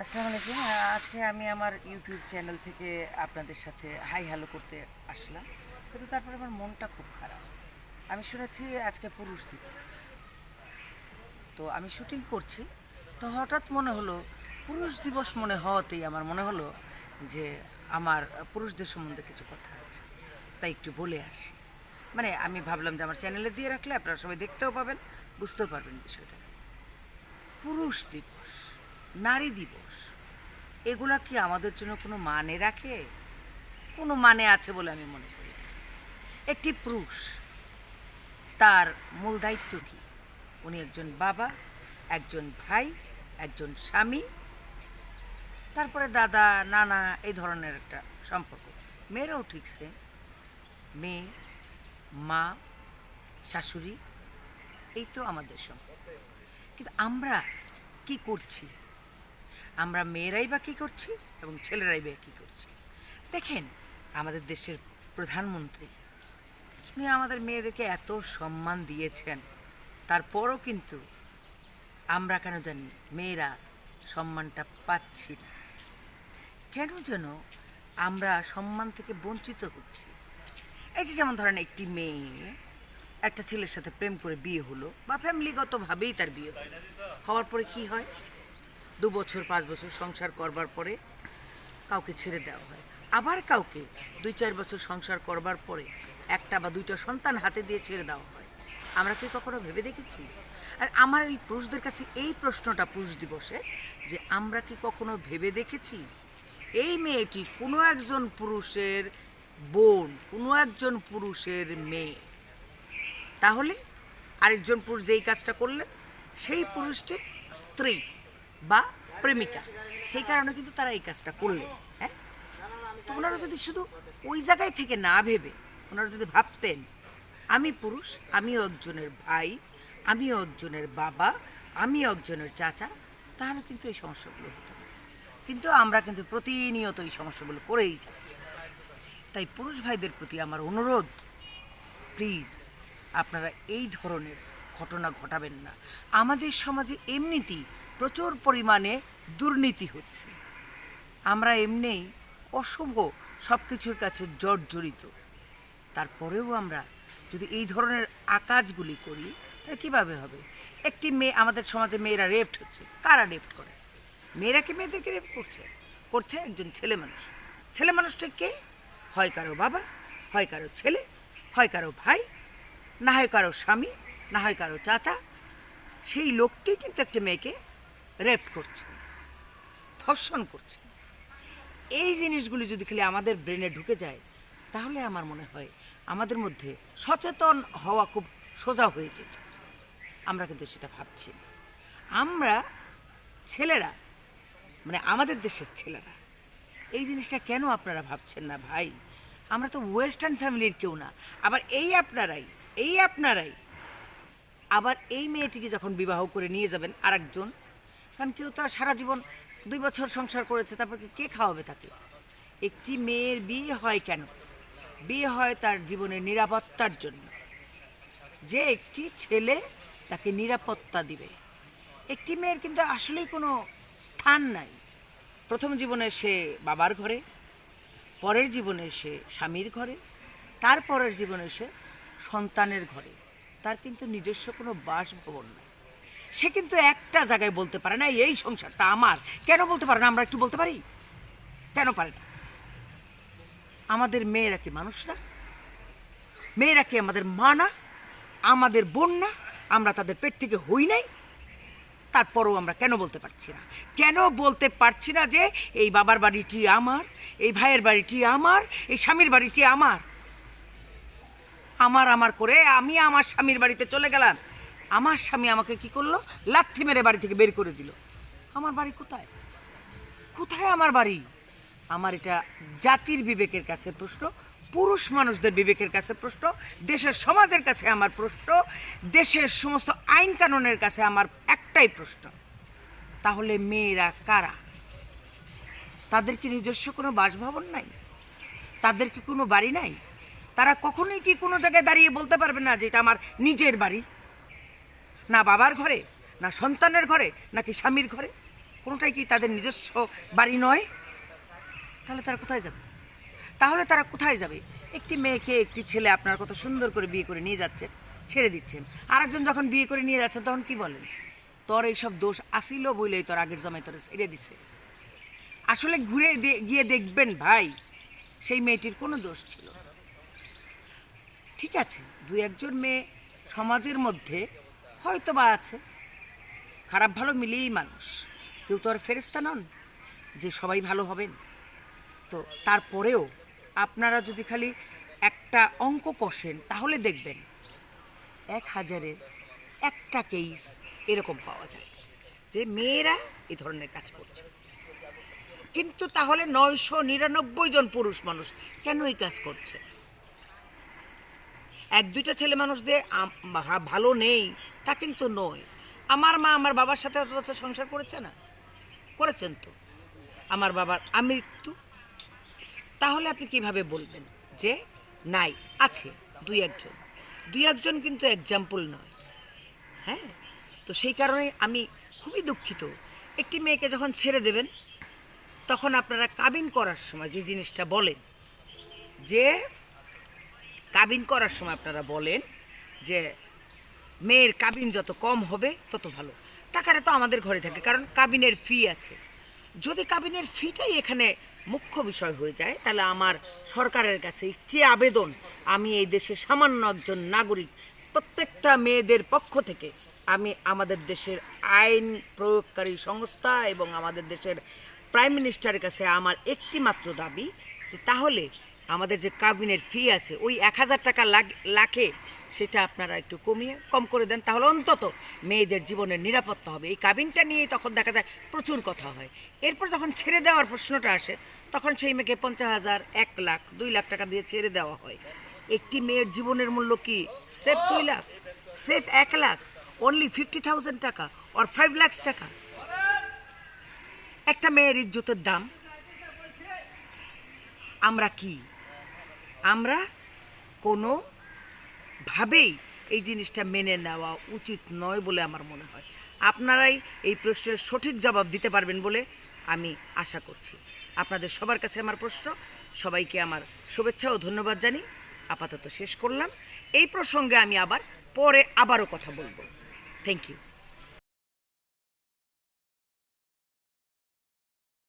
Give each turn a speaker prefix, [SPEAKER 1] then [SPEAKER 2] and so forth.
[SPEAKER 1] আসসালামু আলাইকুম। আজকে আমি আমার ইউটিউব চ্যানেল থেকে আপনাদের সাথে হাই হ্যালো করতে আসলাম। কিন্তু তারপরে আমার মনটা খুব খারাপ। আমি শুনেছি আজকে পুরুষ দিবস। তো আমি শুটিং করছি। তো হঠাৎ মনে হলো, পুরুষ দিবস মনে হওয়াতেই আমার মনে হলো যে আমার পুরুষদের সম্বন্ধে কিছু কথা আছে। তাই একটু বলে আসি। মানে আমি ভাবলাম যে আমার চ্যানেলে দিয়ে রাখলে আপনারা সবাই দেখতেও পাবেন, বুঝতেও পারবেন বিষয়টা। পুরুষ দিবস। নারী দিবস। এগুলা কি আমাদের জন্য কোনো মানে রাখে? কোনো মানে আছে বলে আমি মনে করি একটি পুরুষ, তার মূল দায়িত্ব কি? উনি একজন বাবা, একজন ভাই, একজন স্বামী, তারপরে দাদা, নানা এই ধরনের একটা সম্পর্ক। মেয়েরাও ঠিক সে মেয়ে, মা, শাশুড়ি, এই তো আমাদের সম্পর্ক। কিন্তু আমরা কি করছি? আমরা মেয়েরাই বা কী করছি এবং ছেলেরাই বা কী করছি? দেখেন, আমাদের দেশের প্রধানমন্ত্রী, উনি আমাদের মেয়েদেরকে এত সম্মান দিয়েছেন। তারপরও কিন্তু আমরা কেন জানি মেয়েরা সম্মানটা পাচ্ছি না। কেন যেন আমরা সম্মান থেকে বঞ্চিত হচ্ছি। এই যে যেমন ধরেন একটি মেয়ে, একটা ছেলের সাথে প্রেম করে বিয়ে হলো বা ফ্যামিলিগতভাবেই তার বিয়ে হলো। হওয়ার পরে কি হয়? দু বছর, পাঁচ বছর সংসার করবার পরে কাউকে ছেড়ে দেওয়া হয়। আবার কাউকে দুই, চার বছর সংসার করবার পরে একটা বা দুইটা সন্তান হাতে দিয়ে ছেড়ে দেওয়া হয়। আমরা কি কখনো ভেবে দেখেছি? আর আমার এই পুরুষদের কাছে এই প্রশ্নটা পুরুষ দিবসে যে আমরা কি কখনো ভেবে দেখেছি? এই মেয়েটি কোনো একজন পুরুষের বোন, কোনো একজন পুরুষের মেয়ে। তাহলে আরেকজন পুরুষ যেই কাজটা করলেন, সেই পুরুষটি স্ত্রী। বা প্রেমিকা। সেই কারণে কিন্তু তারা এই কাজটা করলেন হ্যাঁ? তো ওনারা যদি শুধু ওই জায়গায় থেকে না ভেবে, ওনারা যদি ভাবতেন, আমি পুরুষ, আমিও একজনের ভাই, আমিও একজনের বাবা, আমিও একজনের চাচা, তাহলে কিন্তু এই সমস্যাগুলো হতো না। কিন্তু আমরা কিন্তু প্রতিনিয়ত এই সমস্যাগুলো করেই যাচ্ছি। তাই পুরুষ ভাইদের প্রতি আমার অনুরোধ, প্লিজ আপনারা এই ধরনের ঘটনা ঘটাবেন না। আমাদের সমাজে এমনিতেই প্রচুর পরিমাণে দুর্নীতি হচ্ছে। আমরা এমনিই অশুভ সব কিছুর কাছে জর্জরিত। তারপরেও আমরা যদি এই ধরনের আকাজগুলি করি, তাহলে কীভাবে হবে? একটি মেয়ে, আমাদের সমাজে মেয়েরা রেপ্ট হচ্ছে। কারা রেপ্ট করে? মেয়েরা কি মেয়েদেরকে রেপ করছে? করছে একজন ছেলে মানুষ। ছেলে মানুষটা কে? হয় কারও বাবা, হয় কারও ছেলে, হয় কারও ভাই, না হয় কারও স্বামী। না হয় কারও চাচা, সেই লোকটি কিন্তু একটা মেয়েকে রেপ করছে, ধর্ষণ করছে। এই জিনিসগুলি যদি খালি আমাদের ব্রেনে ঢুকে যায়, তাহলে আমার মনে হয় আমাদের মধ্যে সচেতন হওয়া খুব সোজা হয়ে যেত। আমরা কিন্তু সেটা ভাবছি না। আমরা ছেলেরা মানে আমাদের দেশের ছেলেরা, এই জিনিসটা কেন আপনারা ভাবছেন না ভাই? আমরা তো ওয়েস্টার্ন ফ্যামিলির কেউ না। আবার এই আপনারাই এই আপনারাই আবার এই মেয়েটিকে যখন বিবাহ করে নিয়ে যাবেন আরেকজন, কারণ কেউ তো সারা জীবন দুই বছর সংসার করেছে, তারপর কি খাওয়াবে তাকে? একটি মেয়ের বিয়ে হয় কেন? বিয়ে হয় তার জীবনের নিরাপত্তার জন্য। যে একটি ছেলে তাকে নিরাপত্তা দিবে। একটি মেয়ের কিন্তু আসলেই কোনো স্থান নাই। প্রথম জীবনে সে বাবার ঘরে, পরের জীবনে সে স্বামীর ঘরে, তারপরের জীবনে সে সন্তানের ঘরে। তার কিন্তু নিজস্ব কোনো বাসভবন নাই। সে কিন্তু একটা জায়গায় বলতে পারে না, এই সংসারটা আমার। কেন বলতে পারে না? আমরা একটু বলতে পারি? কেন পারে না? আমাদের মেয়েরা কি মানুষ না? মেয়েরা কি আমাদের মা না? আমাদের বোন না? আমরা তাদের পেট থেকে হই নাই? তারপরেও আমরা কেন বলতে পারছি না? কেন বলতে পারছি না যে, এই বাবার বাড়িটি আমার, এই ভাইয়ের বাড়িটি আমার, এই স্বামীর বাড়িটি আমার? আমার আমার করে আমি আমার স্বামীর বাড়িতে চলে গেলাম। আমার স্বামী আমাকে কি করল? লাথি মেরে বাড়ি থেকে বের করে দিল। আমার বাড়ি কোথায়? কোথায় আমার বাড়ি? আমার এটা জাতির বিবেকের কাছে প্রশ্ন, পুরুষ মানুষদের বিবেকের কাছে প্রশ্ন, দেশের সমাজের কাছে আমার প্রশ্ন, দেশের সমস্ত আইন কানুনের কাছে আমার একটাই প্রশ্ন। তাহলে মেয়েরা কারা? তাদের কি নিজস্ব কোনো বাসভবন নাই? তাদের কি কোনো বাড়ি নাই? তারা কখনোই কি কোনো জায়গায় দাঁড়িয়ে বলতে পারবে না যে এটা আমার নিজের বাড়ি? না বাবার ঘরে, না সন্তানের ঘরে, নাকি স্বামীর ঘরে? কোনোটাই কি তাদের নিজস্ব বাড়ি নয়? তাহলে তারা কোথায় যাবে? তাহলে তারা কোথায় যাবে? একটি মেয়েকে একটি ছেলে আপনার কত সুন্দর করে বিয়ে করে নিয়ে যাচ্ছে ছেড়ে দিচ্ছেন। আরেকজন যখন বিয়ে করে নিয়ে যাচ্ছেন, তখন কি বলেন? তোর এইসব দোষ আসিল বলেই তোর আগের জমায় তোর ছেড়ে দিছে। আসলে ঘুরে গিয়ে দেখবেন ভাই, সেই মেয়েটির কোনো দোষ ছিল। ঠিক আছে, দুই একজন মেয়ে সমাজের মধ্যে হয়তো বা আছে। খারাপ ভালো মিলিয়েই মানুষ। কেউ তো আর ফেরেস্তা নন যে সবাই ভালো হবেন। তো তারপরেও আপনারা যদি খালি একটা অঙ্ক কষেন, তাহলে দেখবেন এক হাজারে একটা কেস এরকম পাওয়া যায় যে মেয়েরা এ ধরনের কাজ করছে। কিন্তু তাহলে নয়শো নিরানব্বই জন পুরুষ মানুষ কেন এই কাজ করছে? এক দুইটা ছেলে মানুষ দিয়ে ভালো নেই, তা কিন্তু নয়। আমার মা আমার বাবার সাথে অত সংসার করেছে না। করেছেন তো। আমার বাবার আমৃত্যু। তাহলে আপনি কীভাবে বলবেন যে নাই, আছে দুই একজন? দুই একজন কিন্তু এক্সাম্পল নয়। হ্যাঁ? তো সেই কারণে আমি খুবই দুঃখিত। একটি মেয়েকে যখন ছেড়ে দেবেন, তখন আপনারা কাবিন করার সময় যে জিনিসটা বলেন, যে কাবিন করার সময় আপনারা বলেন যে, মেয়ের কাবিন যত কম হবে, তত ভালো। টাকাটা তো আমাদের ঘরে থাকে, কারণ কাবিনের ফি আছে। যদি কাবিনের ফিটাই এখানে মুখ্য বিষয় হয়ে যায়, তাহলে আমার সরকারের কাছে যে আবেদন, আমি এই দেশের সামান্য একজন নাগরিক, প্রত্যেকটা মেয়েদের পক্ষ থেকে আমি আমাদের দেশের আইন প্রয়োগকারী সংস্থা এবং আমাদের দেশের প্রাইম মিনিস্টারের কাছে আমার একটি মাত্র দাবি যে, তাহলে আমাদের যে কাবিনের ফি আছে, ওই এক হাজার টাকা লাখে সেটা আপনারা একটু কমিয়ে কম করে দেন, তাহলে অন্তত মেয়েদের জীবনের নিরাপত্তা হবে। এই কাবিনটা নিয়েই তখন দেখা যায় প্রচুর কথা হয়। এরপর যখন ছেড়ে দেওয়ার প্রশ্নটা আসে, তখন সেই মেয়েকে পঞ্চাশ হাজার, এক লাখ, দুই লাখ টাকা দিয়ে ছেড়ে দেওয়া হয়। একটি মেয়ের জীবনের মূল্য কি সেফ দুই লাখ? সেফ এক লাখ? অনলি ফিফটি থাউজেন্ড টাকা আর ফাইভ লাখস টাকা? একটা মেয়ের ইজ্জতের দাম, আমরা কি? আমরা কোনো ভাবেই এই জিনিসটা মেনে নেওয়া উচিত নয় বলে আমার মনে হয়। আপনারাই এই প্রশ্নের সঠিক জবাব দিতে পারবেন বলে আমি আশা করছি। আপনাদের সবার কাছে আমার প্রশ্ন, সবাইকে আমার শুভেচ্ছা ও ধন্যবাদ জানি। আপাতত শেষ করলাম। এই প্রসঙ্গে আমি আবার পরে আবারও কথা বলব। Thank you